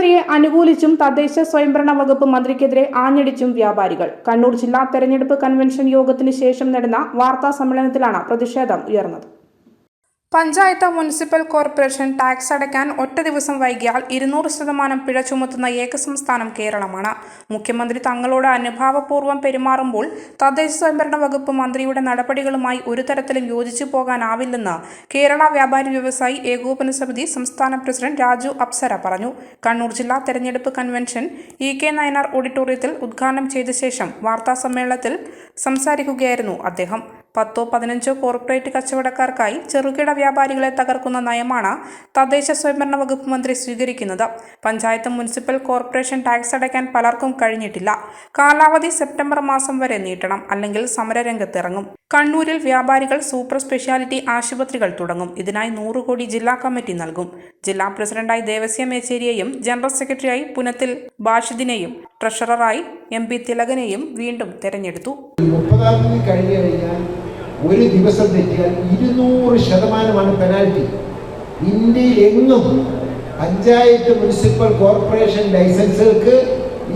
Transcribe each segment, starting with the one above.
മുഖ്യമന്ത്രിയെ അനുകൂലിച്ചും തദ്ദേശ സ്വയംഭരണ വകുപ്പ് മന്ത്രിക്കെതിരെ ആഞ്ഞടിച്ചും വ്യാപാരികൾ. കണ്ണൂർ ജില്ലാ തെരഞ്ഞെടുപ്പ് കൺവെൻഷൻ യോഗത്തിന് ശേഷം നടന്ന വാർത്താ സമ്മേളനത്തിലാണ് പ്രതിഷേധം ഉയർന്നത്. പഞ്ചായത്ത് മുനിസിപ്പൽ കോർപ്പറേഷൻ ടാക്സ് അടയ്ക്കാൻ ഒറ്റ ദിവസം വൈകിയാൽ ഇരുന്നൂറ് ശതമാനം പിഴ ചുമത്തുന്ന ഏക സംസ്ഥാനം കേരളമാണ്. മുഖ്യമന്ത്രി തങ്ങളോട് അനുഭാവപൂർവം പെരുമാറുമ്പോൾ തദ്ദേശ സ്വയംഭരണ വകുപ്പ് മന്ത്രിയുടെ നടപടികളുമായി ഒരു തരത്തിലും യോജിച്ചു പോകാനാവില്ലെന്ന് കേരള വ്യാപാരി വ്യവസായി ഏകോപന സമിതി സംസ്ഥാന പ്രസിഡന്റ് രാജു അപ്സര പറഞ്ഞു. കണ്ണൂർ ജില്ലാ തെരഞ്ഞെടുപ്പ് കൺവെൻഷൻ ഇ കെ നയനാർ ഓഡിറ്റോറിയത്തിൽ ഉദ്ഘാടനം ചെയ്ത ശേഷം വാർത്താസമ്മേളനത്തിൽ സംസാരിക്കുകയായിരുന്നു അദ്ദേഹം. പത്തോ പതിനഞ്ചോ കോർപ്പറേറ്റ് കച്ചവടക്കാർക്കായി ചെറുകിട വ്യാപാരികളെ തകർക്കുന്ന നയമാണ് തദ്ദേശ സ്വയംഭരണ വകുപ്പ് മന്ത്രി സ്വീകരിക്കുന്നത്. പഞ്ചായത്ത് മുനിസിപ്പൽ കോർപ്പറേഷൻ ടാക്സ് അടയ്ക്കാൻ പലർക്കും കഴിഞ്ഞിട്ടില്ല. കാലാവധി സെപ്റ്റംബർ മാസം വരെ നീട്ടണം അല്ലെങ്കിൽ സമരരംഗത്തിറങ്ങും. കണ്ണൂരിൽ വ്യാപാരികൾ സൂപ്പർ സ്പെഷ്യാലിറ്റി ആശുപത്രികൾ തുടങ്ങും. ഇതിനായി നൂറ് കോടി ജില്ലാ കമ്മിറ്റി നൽകും. ജില്ലാ പ്രസിഡന്റായി ദേവസ്യ മേച്ചേരിയെയും ജനറൽ സെക്രട്ടറിയായി പുനത്തിൽ ബാഷിദിനെയും ട്രഷററായി എം പി തിലകനെയും വീണ്ടും തെരഞ്ഞെടുത്തു. മുപ്പതാം തീയതി കഴിഞ്ഞു കഴിഞ്ഞാൽ ഒരു ദിവസം തെറ്റിയാൽ ഇരുന്നൂറ് ശതമാനമാണ് പെനാൽറ്റി ഇന്ത്യയിൽ എങ്ങും പഞ്ചായത്ത് മുനിസിപ്പൽ കോർപ്പറേഷൻ ലൈസൻസുകൾക്ക്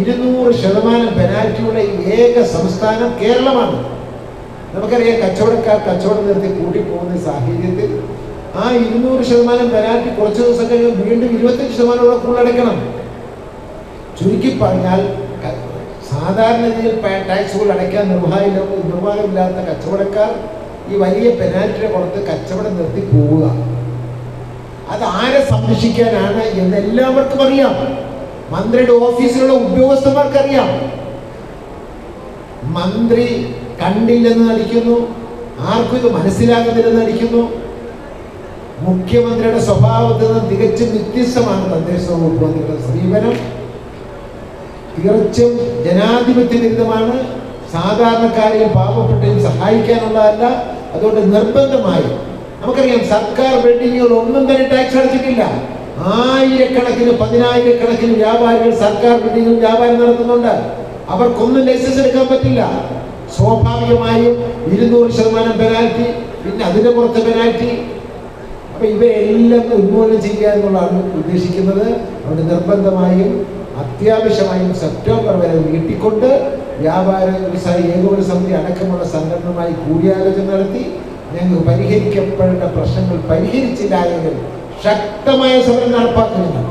ഇരുന്നൂറ് ശതമാനം പെനാൽറ്റിയുള്ള ഏക സംസ്ഥാനം കേരളമാണ്. നമുക്കറിയാം കച്ചവടക്കാർ കച്ചവടം നിർത്തി കൂട്ടിപ്പോകുന്ന സാഹചര്യത്തിൽ ആ ഇരുന്നൂറ് ശതമാനം പെനാൽറ്റി കുറച്ച് ദിവസം കഴിഞ്ഞ് വീണ്ടും ഇരുപത്തഞ്ച് ശതമാനം ഉള്ളടക്കണം ചുരുക്കി പറഞ്ഞാൽ സാധാരണ രീതിയിൽ ടാക്സുകൾ അടയ്ക്കാൻ നിർവാഹമില്ല നിർവാഹമില്ലാത്ത കച്ചവടക്കാർ ഈ വലിയ പെനാൽറ്റിയുടെ കൊടുത്ത് കച്ചവടം നിർത്തി പോവുക. അത് ആരെ സംരക്ഷിക്കാനാണ് എന്ന് എല്ലാവർക്കും അറിയാം. മന്ത്രിയുടെ ഓഫീസിലുള്ള ഉദ്യോഗസ്ഥന്മാർക്കറിയാം. മന്ത്രി കണ്ടില്ലെന്ന് നടിക്കുന്നു ആർക്കും ഇത് മനസ്സിലാകുന്നില്ലെന്ന് നടിക്കുന്നു. മുഖ്യമന്ത്രിയുടെ സ്വഭാവത്തിൽ നിന്ന് തികച്ചും വ്യത്യസ്തമാണ് തദ്ദേശ വകുപ്പ് മന്ത്രിയുടെ സമീപനം. തീർച്ചും ജനാധിപത്യ വിരുദ്ധമാണ് സാധാരണക്കാരെയും പാവപ്പെട്ടെയും സഹായിക്കാനുള്ളതല്ല. അതുകൊണ്ട് നിർബന്ധമായി നമുക്കറിയാം സർക്കാർ ബിൽഡിങ്ങുകൾ ഒന്നും തന്നെ ടാക്സ് അടച്ചിട്ടില്ല. ആയിരക്കണക്കിന് പതിനായിരക്കണക്കിന് വ്യാപാരികൾ സർക്കാർ ബിൽഡിങ്ങിൽ വ്യാപാരം നടത്തുന്നുണ്ട്. അവർക്കൊന്നും ലൈസൻസ് എടുക്കാൻ പറ്റില്ല. സ്വാഭാവികമായും ഇരുന്നൂറ് ശതമാനം പെനാൽറ്റി പിന്നെ അതിന്റെ പുറത്ത് പെനാൽറ്റി. അപ്പൊ ഇവയെല്ലാം ഉന്മൂലനം ചെയ്യുക എന്നുള്ളതാണ് ഉദ്ദേശിക്കുന്നത്. അതുകൊണ്ട് നിർബന്ധമായും അത്യാവശ്യമായും സെപ്റ്റംബർ വരെ നീട്ടിക്കൊണ്ട് വ്യാപാര വ്യവസായ ഏകോപന സമിതി അടക്കമുള്ള സംഘടനയുമായി കൂടിയാലോചന നടത്തി ഞങ്ങൾ പരിഹരിക്കപ്പെടേണ്ട പ്രശ്നങ്ങൾ പരിഹരിച്ചില്ല എങ്കിൽ ശക്തമായ സമരം നടപ്പാക്കുന്നുണ്ട്